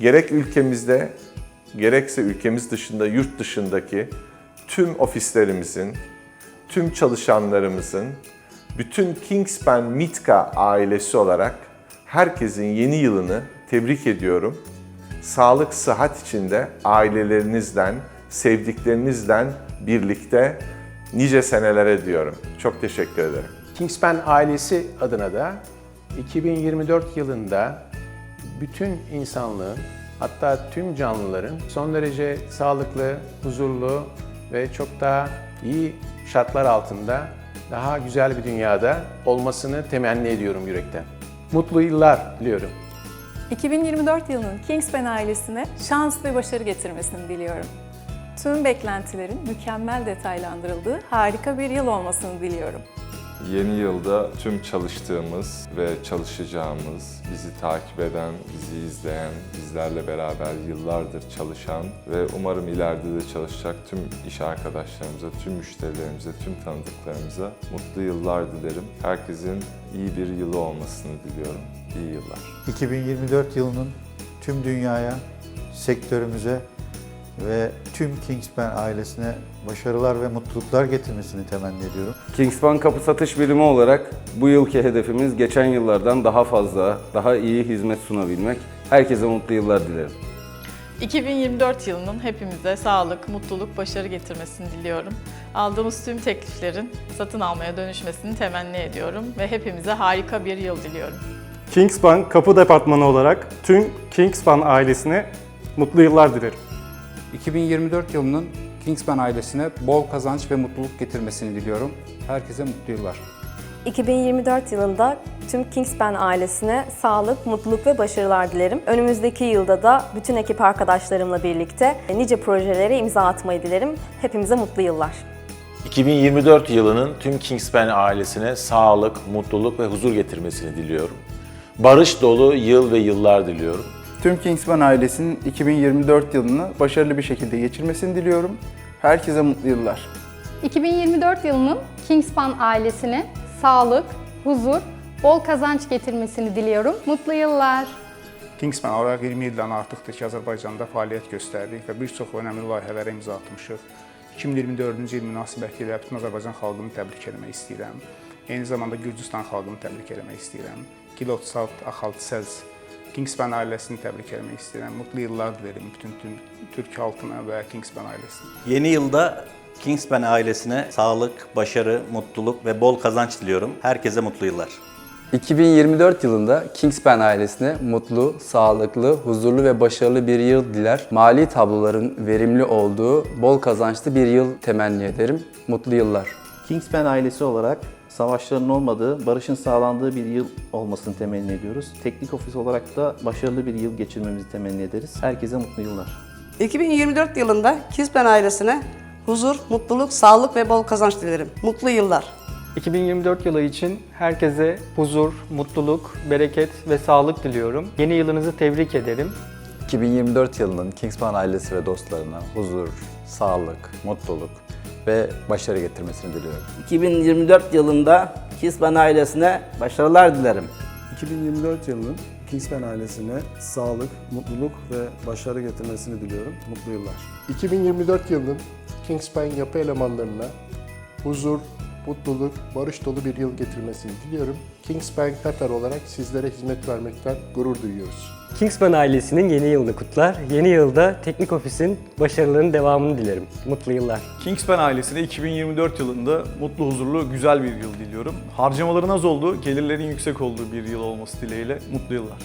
Gerek ülkemizde, gerekse ülkemiz dışında, yurt dışındaki tüm ofislerimizin, tüm çalışanlarımızın, bütün Kingspan Mitka ailesi olarak herkesin yeni yılını tebrik ediyorum. Sağlık, sıhhat içinde ailelerinizden, sevdiklerinizden birlikte nice senelere diyorum. Çok teşekkür ederim. Kingspan ailesi adına da 2024 yılında bütün insanlığın hatta tüm canlıların son derece sağlıklı, huzurlu ve çok daha iyi şartlar altında daha güzel bir dünyada olmasını temenni ediyorum yürekten. Mutlu yıllar diliyorum. 2024 yılının Kingspan ailesine şans ve başarı getirmesini diliyorum. Tüm beklentilerin mükemmel detaylandırıldığı harika bir yıl olmasını diliyorum. Yeni yılda tüm çalıştığımız ve çalışacağımız, bizi takip eden, bizi izleyen, bizlerle beraber yıllardır çalışan ve umarım ileride de çalışacak tüm iş arkadaşlarımıza, tüm müşterilerimize, tüm tanıdıklarımıza mutlu yıllar dilerim. Herkesin iyi bir yılı olmasını diliyorum. İyi yıllar. 2024 yılının tüm dünyaya, sektörümüze ve tüm Kingspan ailesine başarılar ve mutluluklar getirmesini temenni ediyorum. Kingspan Kapı Satış Birimi olarak bu yılki hedefimiz geçen yıllardan daha fazla, daha iyi hizmet sunabilmek. Herkese mutlu yıllar dilerim. 2024 yılının hepimize sağlık, mutluluk, başarı getirmesini diliyorum. Aldığımız tüm tekliflerin satın almaya dönüşmesini temenni ediyorum ve hepimize harika bir yıl diliyorum. Kingspan Kapı Departmanı olarak tüm Kingspan ailesine mutlu yıllar dilerim. 2024 yılının Kingspan ailesine bol kazanç ve mutluluk getirmesini diliyorum. Herkese mutlu yıllar. 2024 yılında tüm Kingspan ailesine sağlık, mutluluk ve başarılar dilerim. Önümüzdeki yılda da bütün ekip arkadaşlarımla birlikte nice projelere imza atmayı dilerim. Hepimize mutlu yıllar. 2024 yılının tüm Kingspan ailesine sağlık, mutluluk ve huzur getirmesini diliyorum. Barış dolu yıl ve yıllar diliyorum. Tüm Kingsman ailesinin 2024 yılını başarılı bir şekilde geçirmesini diliyorum. Herkese mutlu yıllar. 2024 yılının Kingspan ailesine sağlık, huzur, bol kazanç getirmesini diliyorum. Mutlu yıllar. Kingspan olarak 20 ildən artıqdır ki, Azərbaycanda fəaliyyət göstərdik və bir çox önəmli layihələrə imza atmışıq. 2024-cü il münasibətilə bütün Azərbaycan xalqını təbrik etmək istəyirəm. Eyni zamanda Gürcüstan xalqını təbrik etmək istəyirəm. Gilotsalt, Axaltsəz, Kingspan ailəsini təbrik etmək istəyirəm. Mutlu yıllar dilerim bütün tüm Türk halkına və Kingspan ailəsinə. Yeni yılda Kingspan ailesine sağlık, başarı, mutluluk ve bol kazanç diliyorum. Herkese mutlu yıllar. 2024 yılında Kingspan ailesine mutlu, sağlıklı, huzurlu ve başarılı bir yıl diler. Mali tabloların verimli olduğu, bol kazançlı bir yıl temenni ederim. Mutlu yıllar. Kingspan ailesi olarak savaşların olmadığı, barışın sağlandığı bir yıl olmasını temenni ediyoruz. Teknik ofis olarak da başarılı bir yıl geçirmemizi temenni ederiz. Herkese mutlu yıllar. 2024 yılında Kingspan ailesine huzur, mutluluk, sağlık ve bol kazanç dilerim. Mutlu yıllar. 2024 yılı için herkese huzur, mutluluk, bereket ve sağlık diliyorum. Yeni yılınızı tebrik ederim. 2024 yılının Kingspan ailesi ve dostlarına huzur, sağlık, mutluluk ve başarı getirmesini diliyorum. 2024 yılında Kingspan ailesine başarılar dilerim. 2024 yılının Kingspan ailesine sağlık, mutluluk ve başarı getirmesini diliyorum. Mutlu yıllar. 2024 yılının Kingspan yapı elemanlarına huzur, mutluluk, barış dolu bir yıl getirmesini diliyorum. Kingspan Katar olarak sizlere hizmet vermekten gurur duyuyoruz. Kingspan ailesinin yeni yılını kutlar. Yeni yılda Teknik Ofis'in başarılarının devamını dilerim. Mutlu yıllar. Kingspan ailesine 2024 yılında mutlu, huzurlu, güzel bir yıl diliyorum. Harcamaların az olduğu, gelirlerin yüksek olduğu bir yıl olması dileğiyle mutlu yıllar.